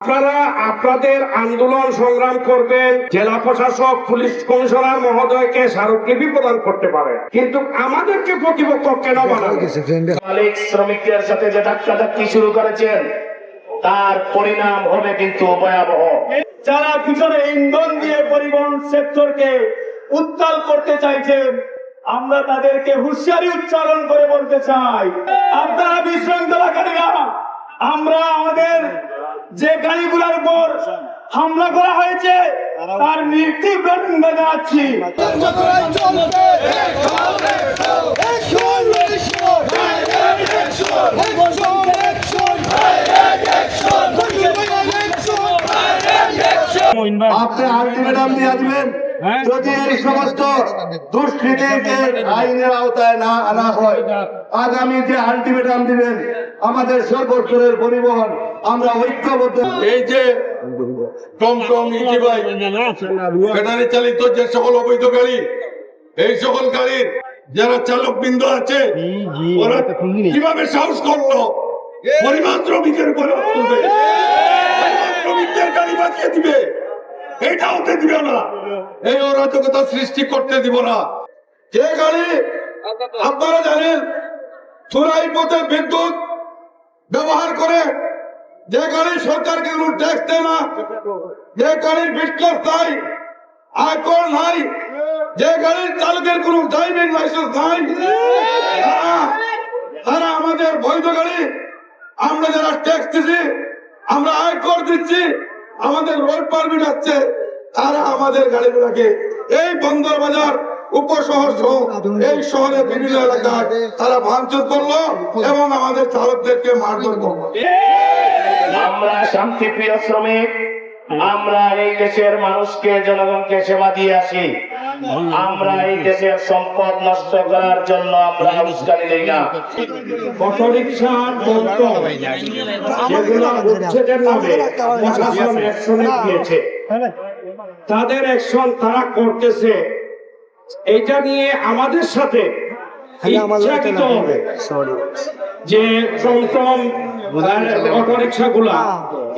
আপনারা আপনাদের আন্দোলন সংগ্রাম করবেন, জেলা প্রশাসক, পুলিশ কমিশনার মহোদয়কে স্মারকলিপি প্রদান করতে পারে। কিন্তু আমাদেরকে প্রতিপক্ষ কেন মালিক শ্রমিকদের সাথে যে ধাক্কাধাক্কি শুরু করেছেন, তার পরিণাম হবে কিন্তু ভয়াবহ। যারা পিছনে ইন্ধন দিয়ে পরিবহন সেক্টরকে উত্তাল করতে চাইছেন আমরা তাদেরকে হুঁশিয়ারি উচ্চারণ করে বলতে চাই। আপনারা বিশৃঙ্খলাকারীরা আমরা আমাদের যে গাড়িগুলোর উপর হামলা করা হয়েছে তার তীব্র নিন্দা জানাচ্ছি আপনি আলটিমেটাম দিয়ে দিবেন যদি এই সমস্ত দুষ্কৃতিকে আইনের আওতায় না আনা হয় আগামী যে আলটিমেটাম দিবেন আমাদের সর্বস্তরের পরিবহন, আমরা ঐক্যবদ্ধ। এই যে টমটম ব্যাটারি চালিত যে সকল অবৈধ গাড়ি, এই সকল গাড়ির যারা চালক বিন্দু আছে, ওরা কীভাবে সাহস করল? পরিমাণ শ্রমিকের উপরে গাড়ি বাঁচিয়ে দিবে। এটা হতে দিবে না। এই অরাজকতা সৃষ্টি করতে দিব না। যে গাড়ি আপনারা জানেন, চোরাই পথে বিদ্যুৎ ব্যবহার করে যে গাড়ি সরকারকে কোনো ট্যাক্স দেয় না, যে গাড়ির বিটকস নাই আয়কর নাই, যে গাড়ির চালকের কোনো ড্রাইভিং লাইসেন্স নাই। তারা আমাদের বৈধ গাড়ি, আমরা যারা ট্যাক্স দিচ্ছি আমরা আয়কর দিচ্ছি, আমাদের রোড পারমিট আছে, তারা আমাদের গাড়িগুলোকে এই বন্দর বাজার উপশহর সহ এই শহরের বিভিন্ন এলাকায় তারা ভাঙচুর করল এবং আমাদের চালকদেরকে মারধর করল। আমরা শান্তিপ্রিয় শ্রমিক আমরা এই দেশের মানুষকে জনগণকে সেবা দিয়ে আসি। আমরা এই দেশের সম্পদ নষ্ট করার জন্য আমরা উস্কানি দিই না। অটোরিকশা তন্ত্র যেগুলো উচ্ছেদের নামে প্রশাসন অ্যাকশনে দিয়েছে তাদের অ্যাকশন তারা করতেছে। এটা নিয়ে আমাদের সাথে যে টমটম অটোরিকশা গুলা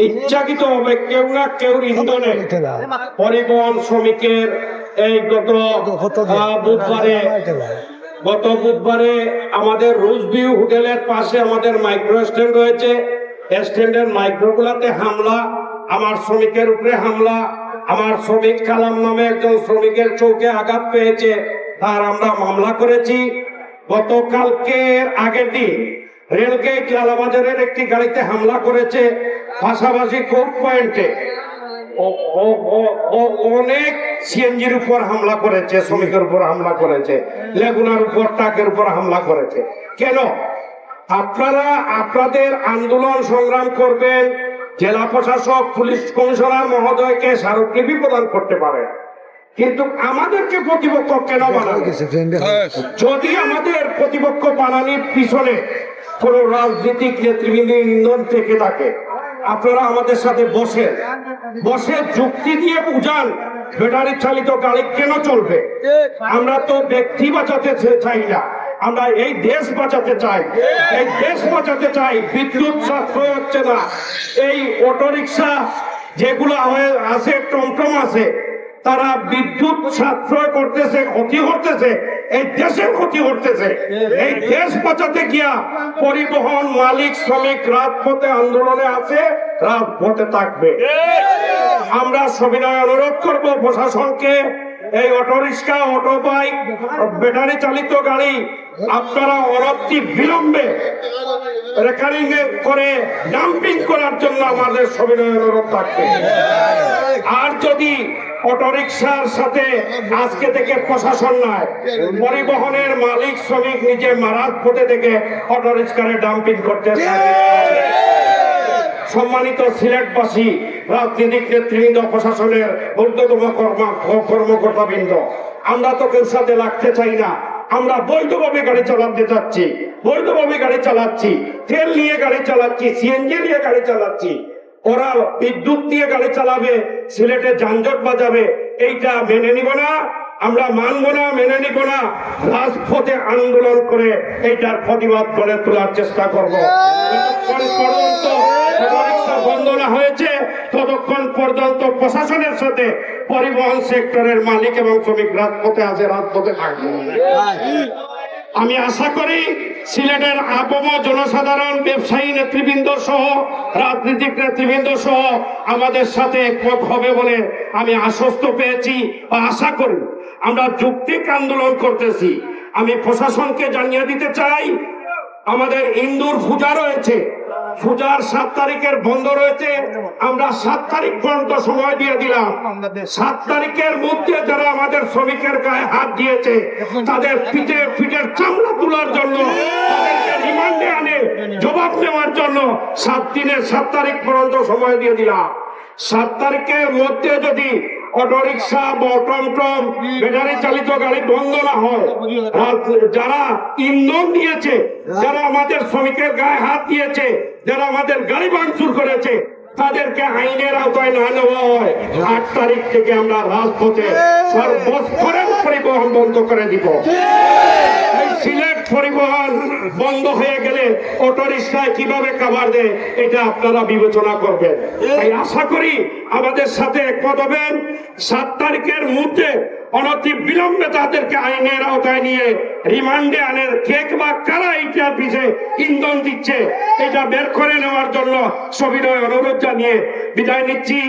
ইচ্ছাকৃত হবে কেউ না কেউ ইন্ধনে। পরিবহন শ্রমিকের এই গত বুধবারে গত বুধবারে আমাদের রোজভিউ হোটেলের পাশে আমাদের মাইক্রো স্ট্যান্ড রয়েছে। স্ট্যান্ডের মাইক্রোগুলাতে হামলা আমার শ্রমিকের উপরে হামলা আমার শ্রমিক কালাম নামে একজন শ্রমিকের চৌকে আঘাত পেয়েছে, তার আমরা মামলা করেছি। গতকালকের আগের দিন রেলগেট লালাবাজারের একটি গাড়িতে হামলা করেছে, পাশাপাশি কোর্ট পয়েন্টে অনেক সিএনজির উপর হামলা করেছে, শ্রমিকের উপর হামলা করেছে, লেগুনার উপর, ট্রাকের উপর হামলা করেছে। কেন? আপনারা, আপনাদের আন্দোলন সংগ্রাম করবেন জেলা প্রশাসক পুলিশ কমিশনার মহোদয়কে স্মারকলিপি প্রদান করতে পারে। কিন্তু আমাদেরকে প্রতিপক্ষ কেন বানাবে? যদি আমাদের প্রতিপক্ষ বানানির পিছনে কোন রাজনৈতিক নেতৃবৃন্দের ইন্ধন থেকে থাকে আপনারা আমাদের সাথে বসেন। বসে যুক্তি দিয়ে বুঝান ব্যাটারি চালিত গাড়ি কেন চলবে? আমরা তো ব্যক্তি বাঁচাতে চাই না। আমরা এই দেশ বাঁচাতে চাই। এই দেশ বাঁচাতে চাই বিদ্যুৎ সাশ্রয় হচ্ছে না। এই অটোরিকশা যেগুলো হয়ে আছে টমটম আছে তারা বিদ্যুৎ সাশ্রয় করতেছে ক্ষতি করতেছে এই দেশের ক্ষতি করতেছে। এই দেশ বাঁচাতে গিয়া পরিবহন মালিক শ্রমিক রাজপথে আন্দোলনে আছে রাজপথে থাকবে। আমরা সবিনয় অনুরোধ করব প্রশাসনকে এই অটোরিক্সা অটো বাইক ব্যাটারি চালিত গাড়ি আপনারা অনতি বিলম্বে রেকারিং করে ডাম্পিং করার জন্য আমাদের সবিনয় অনুরোধ থাকবে। আর যদি অটোরিকশার সাথে আজকে থেকে প্রশাসন নয় পরিবহনের মালিক শ্রমিক নিজে মারাত পথে থেকে অটোরিক্সারে ডাম্পিং করতে থাকে। সম্মানিত সিলেটবাসী রাজনৈতিক নেতৃবৃন্দ প্রশাসনের ঊর্ধ্বতম কর্মা, কর্মকর্তাবৃন্দ। আমরা তো কেউ সাথে লাগতে চাই না। আমরা বৈধভাবে গাড়ি চালাতে চাচ্ছি। বৈধভাবে গাড়ি চালাচ্ছি। তেল নিয়ে গাড়ি চালাচ্ছি, সিএনজি নিয়ে গাড়ি চালাচ্ছি। ওরা বিদ্যুৎ দিয়ে গাড়ি চালাবে, সিলেটে যানজট বাজাবে, এইটা মেনে নিব না। আমরা মানব না, মেনে নিব না। রাজপথে আন্দোলন করে এইটার প্রতিবাদ করে তোলার চেষ্টা করব। পর্যন্ত হয়েছে, ততক্ষণ পর্যন্ত প্রশাসনের সাথে পরিবহন সেক্টরের মালিক এবং শ্রমিক আমি আশা করি সিলেটের আবম জনসাধারণ, ব্যবসায়ী নেতৃবৃন্দ সহ, রাজনৈতিক নেতৃবৃন্দ সহ আমাদের সাথে একমত হবে বলে আমি আশ্বস্ত পেয়েছি। আশা করি আমরা যুক্তিক আন্দোলন করতেছি। আমি প্রশাসনকে জানিয়ে দিতে চাই, আমাদের ইন্দুর পূজা রয়েছে। পূজার সাত তারিখের বন্ধ রয়েছে। আমরা সাত তারিখ পর্যন্ত সময় দিয়ে দিলাম। সাত তারিখের মধ্যে যারা আমাদের শ্রমিকের গায়ে হাত দিয়েছে, তাদের পিঠে, পিঠের চামড়া তোলার জন্য রিমান্ডে আনে, জবাব নেওয়ার জন্য সাত দিনের সাত তারিখ পর্যন্ত সময় দিয়ে দিলাম। সাত তারিখের মধ্যে যদি অটোরিকশা টমটম ব্যাটারি চালিত গাড়ি বন্ধ না হয়। যারা ইন্ধন দিয়েছে, যারা আমাদের শ্রমিকের গায়ে হাত দিয়েছে, যারা আমাদের গাড়ি ভাঙচুর করেছে, তাদেরকে আইনের আওতায় না নেওয়া হয়। আট তারিখ থেকে আমরা রাজপথে সর্বস্তরের পরিবহন বন্ধ করে দিব। সিলেট পরিবহন বন্ধ হয়ে গেলে অটো রিক্সায় কীভাবে কাভার দেয়, এটা আপনারা বিবেচনা করবেন। তাই আশা করি আমাদের সাথে একমত হবেন। সাত তারিখের মধ্যে অনতি বিলম্বে তাদেরকে আইনের আওতায় নিয়ে রিমান্ডে আনের কেক বা কারা এইটার পিছে ইন্ধন দিচ্ছে, এটা বের করে নেওয়ার জন্য সবিনয় অনুরোধ জানিয়ে বিদায় নিচ্ছি।